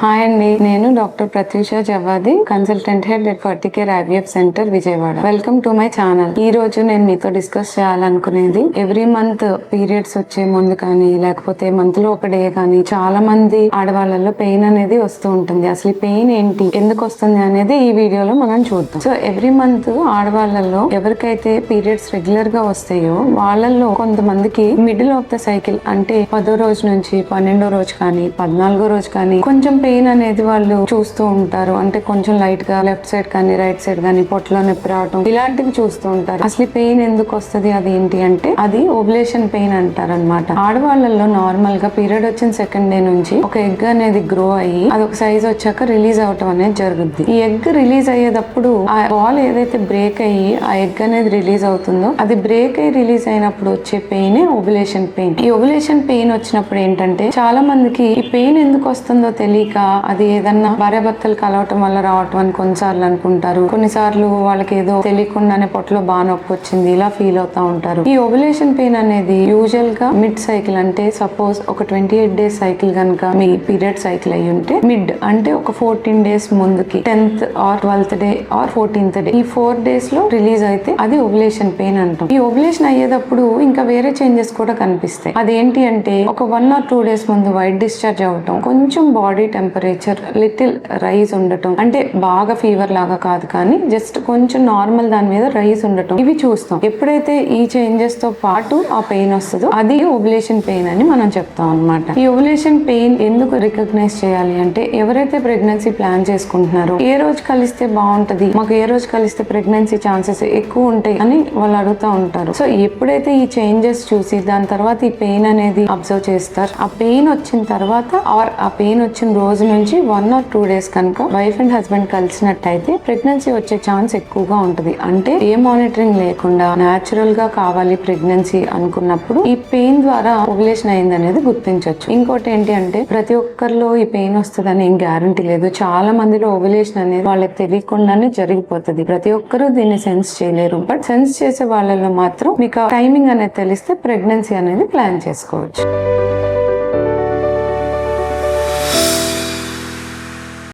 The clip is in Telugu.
హాయ్ అండి నేను doctor Prathyusha Jawadi consultant head at Ferticare IVF centre Vijayawada welcome to my channel ఈ రోజు నేను మీతో డిస్కస్ చేయాలనుకునేది ఎవ్రీ మంత్ పీరియడ్స్ వచ్చే ముందు కానీ లేకపోతే మంత్లో ఒక డే కానీ చాలా మంది ఆడవాళ్ళలో పెయిన్ అనేది వస్తూ ఉంటుంది. అసలు పెయిన్ ఏంటి? ఎందుకు వస్తుంది అనేది ఈ వీడియోలో మనం చూద్దాం. సో ఎవ్రీ మంత్ ఆడవాళ్ళలో ఎవరికైతే పీరియడ్స్ రెగ్యులర్గా వస్తాయో వాళ్ళల్లో కొంతమందికి మిడిల్ ఆఫ్ ద సైకిల్ అంటే పదో రోజు నుంచి పన్నెండో రోజు కానీ పద్నాలుగో రోజు కానీ కొంచెం పెయిన్ అనేది వాళ్ళు చూస్తూ ఉంటారు. అంటే కొంచెం లైట్గా లెఫ్ట్ సైడ్ కానీ రైట్ సైడ్ కానీ పొట్టలో నొప్పి రావటం ఇలాంటివి చూస్తూ ఉంటారు. అసలు పెయిన్ ఎందుకు వస్తుంది? అది ఏంటి అంటే అది ఓబులేషన్ పెయిన్ అంటారు అనమాట ఆడవాళ్ళలో నార్మల్గా పీరియడ్ వచ్చిన సెకండ్ డే నుంచి ఒక ఎగ్ అనేది గ్రో అయ్యి అది ఒక సైజ్ వచ్చాక రిలీజ్ అవటం అనేది జరుగుద్ది. ఈ ఎగ్ రిలీజ్ అయ్యేటప్పుడు ఆ బాల్ ఏదైతే బ్రేక్ అయ్యి ఆ ఎగ్ అనేది రిలీజ్ అవుతుందో అది బ్రేక్ అయ్యి రిలీజ్ అయినప్పుడు వచ్చే పెయిన్ ఓబులేషన్ పెయిన్ ఈ ఓబులేషన్ పెయిన్ వచ్చినప్పుడు ఏంటంటే చాలా మందికి ఈ పెయిన్ ఎందుకు వస్తుందో తెలియక అది ఏదన్నా భార్యాభర్తలు కలవటం వల్ల రావటం అని కొన్నిసార్లు అనుకుంటారు. కొన్నిసార్లు వాళ్ళకి ఏదో తెలియకుండానే పొట్టలో బాగా నొప్పి వచ్చింది ఇలా ఫీల్ అవుతా ఉంటారు. ఈ ఓబులేషన్ పెయిన్ అనేది యూజువల్గా మిడ్ సైకిల్ అంటే సపోజ్ ఒక ట్వంటీ ఎయిట్ డేస్ సైకిల్ కనుక మీ పీరియడ్ సైకిల్ అయ్యి ఉంటే మిడ్ అంటే ఒక ఫోర్టీన్ డేస్ ముందుకి tenth or twelfth day or fourteenth day ఈ ఫోర్ డేస్లో రిలీజ్ అయితే అది ఓబులేషన్ పెయిన్ అంటాం. ఈ ఓబులేషన్ అయ్యేటప్పుడు ఇంకా వేరే చేంజెస్ కూడా కనిపిస్తాయి. అదేంటి అంటే ఒక వన్ ఆర్ టూ డేస్ ముందు వైట్ డిశ్చార్జ్ అవటం కొంచెం body temperature temperature little rise ఉండటం. అంటే బాగా ఫీవర్ లాగా కాదు కానీ జస్ట్ కొంచెం నార్మల్ దాని మీద రైజ్ ఉండటం. ఇవి చూస్తాం. ఎప్పుడైతే ఈ చేంజెస్తో పాటు ఆ పెయిన్ వస్తుందో అది ఓబులేషన్ పెయిన్ అని మనం చెప్తాం అనమాట ఈ ఓబులేషన్ పెయిన్ ఎందుకు రికగ్నైజ్ చేయాలి అంటే ఎవరైతే ప్రెగ్నెన్సీ ప్లాన్ చేసుకుంటున్నారో ఏ రోజు కలిస్తే బాగుంటది మాకు ఏ రోజు కలిస్తే ప్రెగ్నెన్సీ ఛాన్సెస్ ఎక్కువ ఉంటాయి అని వాళ్ళు అడుగుతూ ఉంటారు. సో ఎప్పుడైతే ఈ చేంజెస్ చూసి దాని తర్వాత ఈ పెయిన్ అనేది అబ్జర్వ్ చేస్తారు ఆ పెయిన్ వచ్చిన తర్వాత ఆర్ ఆ పెయిన్ వచ్చిన రోజు రోజు నుంచి వన్ ఆర్ టూ డేస్ కనుక వైఫ్ అండ్ హస్బెండ్ కలిసినట్టయితే ప్రెగ్నెన్సీ వచ్చే ఛాన్స్ ఎక్కువగా ఉంటుంది. అంటే ఏ మానిటరింగ్ లేకుండా న్యాచురల్గా కావాలి ప్రెగ్నెన్సీ అనుకున్నప్పుడు ఈ పెయిన్ ద్వారా ఓవులేషన్ అయింది అనేది గుర్తించవచ్చు ఇంకోటి ఏంటి అంటే ప్రతి ఒక్కరిలో ఈ పెయిన్ వస్తుందని ఏం గ్యారంటీ లేదు. చాలా మందిలో ఓవులేషన్ అనేది వాళ్ళకి తెలియకుండానే జరిగిపోతుంది. ప్రతి ఒక్కరూ దీన్ని సెన్స్ చేయలేరు. బట్ సెన్స్ చేసే వాళ్ళలో మాత్రం మీకు టైమింగ్ అనేది తెలిస్తే ప్రెగ్నెన్సీ అనేది ప్లాన్ చేసుకోవచ్చు.